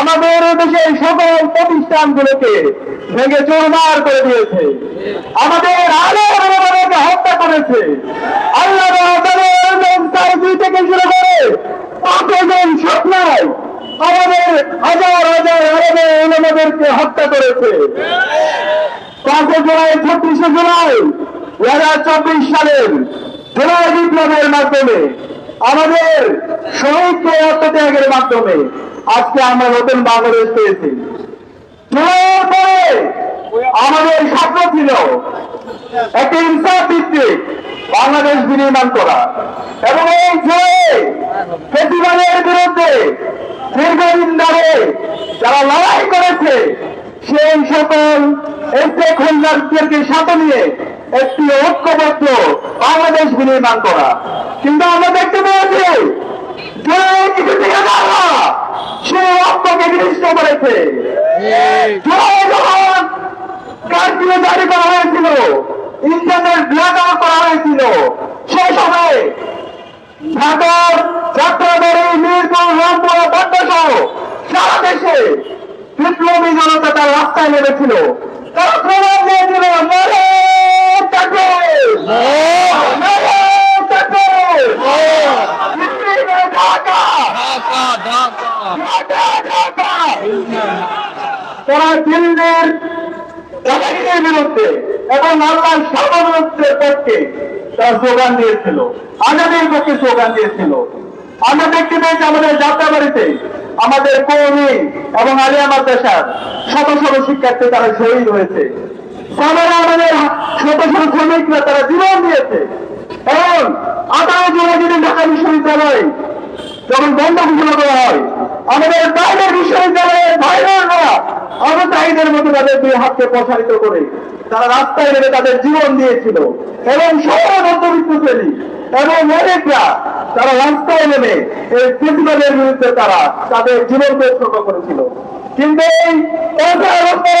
আমাদের দেশের সকল প্রতিষ্ঠানগুলোকে ভেঙে চুরমার করে দিয়েছে। আমাদের আলোর হত্যা করেছে। আল্লাহ থেকে শুরু করে স্বপ্নায় আমাদের হাজার হাজার আরবে হত্যা করেছে। পাঁচই জুলাই, ছত্রিশে জুলাই দু হাজার চব্বিশ সালের জুলাই বিপ্লবের মাধ্যমে আমাদের শহীদকে আত্মত্যাগের মাধ্যমে আজকে আমরা নতুন বাংলাদেশ পেয়েছি। আমাদের স্বপ্ন ছিল একটি ইনসাফ ভিত্তিক বাংলাদেশ বিনির্মাণ করা। এবং এই জুলাই ফেস্টিভ্যালের বিরুদ্ধে দীর্ঘদিন ধরে যারা লড়াই করেছে, সেই সকল স্টেক হোল্ডারদেরকে সাথে নিয়ে একটি ঐক্যবদ্ধ বাংলাদেশ বিনির্মাণ করা। কিন্তু আমরা দেখতে পেয়েছি যে কিছু থেকে যারা সেই বিনিষ্ট করেছে যখন জারি করা হয়েছিল? ইন্টারনেট ব্লক আউট করা হয়েছিল। সেই সময় ঢাকার যাত্রাবাড়ি মিরপুর রংপুর বড্ডসহ সারা দেশে বিপ্লবী জনতা তার রাস্তায় নেমেছিল। তারা প্রমাণ দিয়েছিল মরে ঢাকা ঢাকা ঢাকা। ঢাকা তারা দিল্লির দালালিদের বিরুদ্ধে এবং আল্লাহর সার্বভৌমত্বের পক্ষে তারা স্লোগান দিয়েছিল। আজাদের পক্ষে স্লোগান দিয়েছিল। আমরা দেখতে পেয়েছি আমাদের যাত্রাবাড়িতে আমাদের কৌমি এবং আলিয়া মাদ্রাসার শত শত শিক্ষার্থী তারা শহীদ হয়েছে। সামারা আমাদের শত শত শ্রমিকরা তারা জীবন দিয়েছে। এবং আঠারো জুলাই যেদিন ঢাকা বিশ্ববিদ্যালয় যখন বন্ধ ঘোষণা করা হয়, আমাদের অবতাহীদের মতো তাদের দুই হাতকে প্রসারিত করে তারা রাস্তায় নেমে তাদের জীবন দিয়েছিল এবং সকল মধ্যবিত্ত শ্রেণি এবং অনেকরা তারা রাস্তায় নেমে এই প্রতিবাদের বিরুদ্ধে তারা তাদের জীবনকে উৎসর্গ করেছিল। কিন্তু এই পরবর্তী